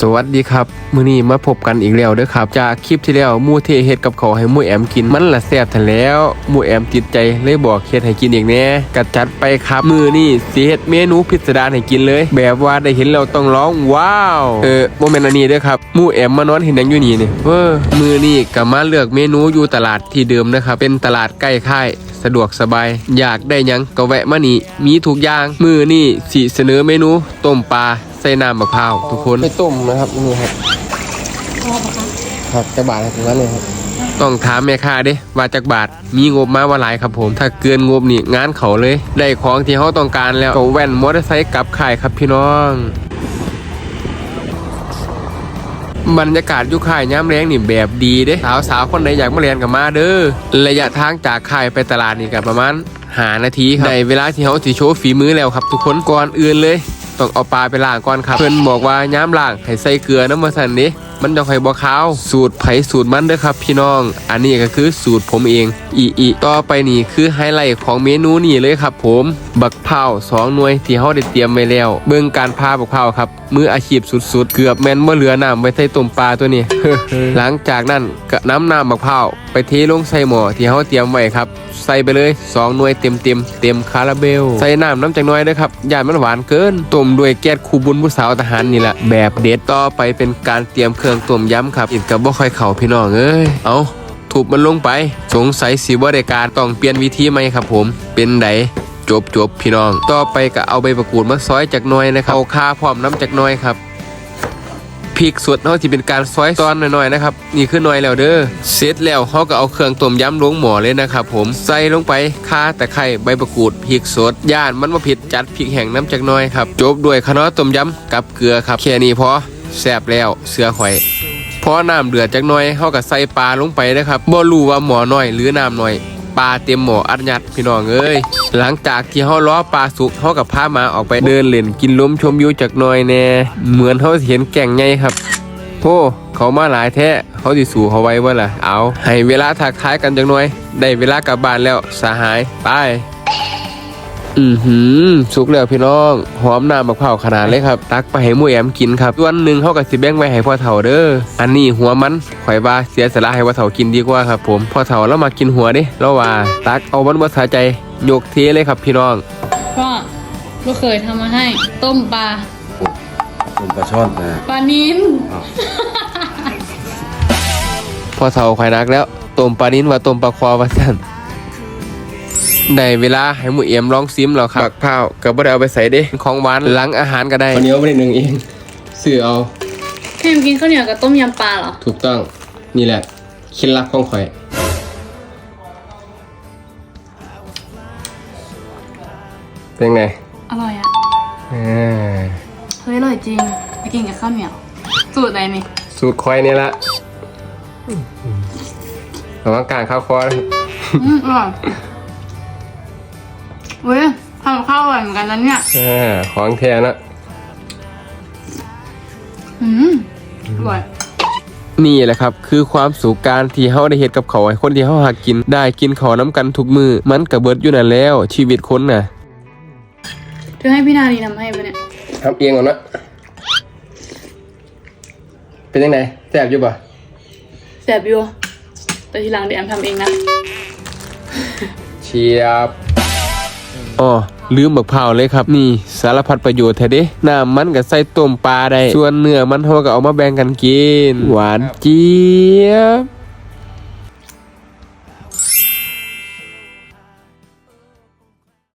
สวัสดีครับ มื้อนี้มาพบกันอีกแล้วเด้อครับ จากคลิปที่แล้วมู่เทเฮ็ดกับเขาให้มู่แอมกินมันละแซ่บทันแล้วมู่แอมติดใจเลยบอกเฮ็ดให้กินอีกแน่กัดจัดไปครับ มื้อนี้สิเฮ็ดเมนูพิสดารให้กินเลย แบบว่าได้เห็นแล้วต้องร้องว้าว เออบ่แม่นอันนี้เด้อครับมู่แอมมานอนเห็นยังอยู่นี่นี่เวอมื้อนี้ก็มาเลือกเมนูอยู่ตลาดที่เดิมนะครับเป็นตลาดใกล้ค่ายสะดวกสบาย อยากได้ยังก็แวะมานี่มีทุกอย่าง มือนี่สิเสนอเมนูต้มปลา ใส่น้ำมะพร้าวทุกคน ไปต้มนะครับนี่ครับครับจักบาทครับนั้นเลยครับต้องถามแม่ค้าเด้ว่าจักบาทมีงบมาว่าหลายครับผม ถ้าเกินงบนี่งานเขาเลย ได้ของที่เขาต้องการแล้วก็แว่นมอเตอร์ไซค์กลับค่ายครับพี่น้องบรรยากาศอยุค่ายย้ำแรงนี่แบบดีเด้สาวสาวๆคนใดอยากมาเรียนกับมาเด้อระยะทางจากค่ายไปตลาดนี่ก็ประมาณหานาทีครับในเวลาที่เขาสิโชว์ฝีมือแล้วครับทุกคนก่อนอื่นเลย ต้องเอาปลาไปล้างก่อนครับ เพื่อนบอกว่าย้ำล้างให้ใส่เกลือน้ำมันสันนี้ มันจะค่อยบ่ขาว สูตรไผ่สูตรมันเด้อครับพี่น้อง อันนี้ก็คือสูตรผมเองอีอีต่อไปนี่คือไฮไลท์ของเมนูนี่เลยครับ ผม บักเผาสองหน่วยที่เขาได้เตรียมไว้แล้ว เบิ่งการพาบักเผาครับ มืออาชีพสุดๆ เกือบแม่นบ่อเหลือน้ำไว้ใส่ต้มปลาตัวนี้ หลังจากนั้นก็น้ำน้ำบักเผาไปเทลงใส่หม้อที่เขาเตรียมไว้ครับ ใส่ไปเลยสองหน่วยเต็มเต็มๆเต็มคาราเบล ใส่น้ำน้ำจักน้อยด้วยครับอย่ามันหวานเกินต้มด้วยแก๊สคูบุญผู้สาวทหารนี่แหละแบบเด็ดต่อไปเป็นการเตรียมเครื่องรื่องต้มยำครับอินกับบ่ค่อยเข่าพี่น้องเอ้ยเอาถูบมันลงไป สงสัยสิบ่ได้การต้องเปลี่ยนวิธีไหมครับ ผมเป็นไดจบจบพี่น้อง ต่อไปก็เอาใบประกูดมาซอยจากน้อยนะครับเอาคาพร้อมน้ำจากน้อยครับพริกสดเขาจะเป็นการซอยตอนหน่อยๆนะครับนี่คือน่อยแล้วเด้อเสร็จแล้วเขาก็เอาเครื่องต้มยำลงหม้อเลยนะครับผมใส่ลงไปข่าตะไคร้ใบประกูดพริกสดย่านมันมาผิดจัดพริกแห้งน้ำจากน้อยครับจบด้วยขนอต้มยำกับเกลือครับแค่นี้พอ แซ่บแล้วเสือข่อยพอน้ำเดือดจักหน่อยเขาก็ใส่ปลาลงไปนะครับบ่รู้ว่าหมอน้อยหรือน้ำน้อยปลาเต็มหมออัดยัดพี่น้องเอ้ยหลังจากที่เขาล้อปลาสุกเขากับพามาออกไปเดินเล่นกินล้มชมวิวจากหน่อยแน่เหมือนเขาสิเห็นแก่งไงครับโอ้เขามาหลายแท้เขาสิสู่เขาไว้ว่าล่ะเอา ให้เวลาทักทายกันจังหน่อย ได้เวลากลับบ้านแล้วสหายไป อือหือสุกแล้วพี่น้องหอมน้ำมะพร้าวขนาดเลยครับ ตักไปให้หมูแอมกินครับส่วนหนึ่งเขากับสิแบ่งไว้ให้พ่อเฒ่าเด้ออันนี้หัวมันข่อยว่าเสียสละให้พ่อเฒ่ากินดีกว่าครับผมพ่อเฒ่าแล้วมากินหัวเด้แล้วว่าตักเอามันบ่สาใจยกเทเลยครับพี่น้องก็ลูกเคยทำมาให้ ต้มปลาเป็นปลาช่อนนะปลานิ้นพ่อเฒ่าข่อยนักแล้วต้มปลานิ้นว่าต้มปลาคอว่าซั่น ได้เวลาให้หมูเอี่ยมลองซิมแล้วครับบักพร้าวก็บ่ได้เอาไปใส่เด้ของหวานหลังอาหารก็ได้ข้าวเหนียวบ่ได้นึ่งเองซื้อเอาให้มันกินข้าวเหนียวกับต้มยำปลาเหรอ ถูกต้องนี่แหละเคล็ดลับของข่อยเป็นไงอร่อยอะอ่าเฮ้ยอร่อยจริงไปกินกับข้าวเหนียว สูตรอะไรนี่สูตรข่อยนี่ละระวังการเข้าคอนะครับอืมอร่อย เว้ยทำกับข้าวอร่อยเหมือนกันนะเนี่ยอ่าของแท้นะ อืมอร่อย นี่แหละครับ คือความสุขการที่เฮาได้เฮ็ดกับเขาวให้คนที่เฮาหักกินได้กินเขาวน้ำกันทุกมือ มันกระเบิดอยู่นั่นแล้ว ชีวิตคนน่ะเธอให้พี่นาดีทำให้ปะเนี่ย ทำเองก่อนนะ เป็นยังไงแซ่บอยู่ป่ะแสบอยู่แต่ทีหลังเดี๋ยวแอมทำเองนะ เชียบ อ๋อลืมบักเผาวเลยครับ นี่สารพัดประโยชน์แท้เด้น้ำมันก็ใส่ต้มปลาได้ ส่วนเนื้อมันเขาก็เอามาแบ่งกันกิน หวานเจี๊ยบ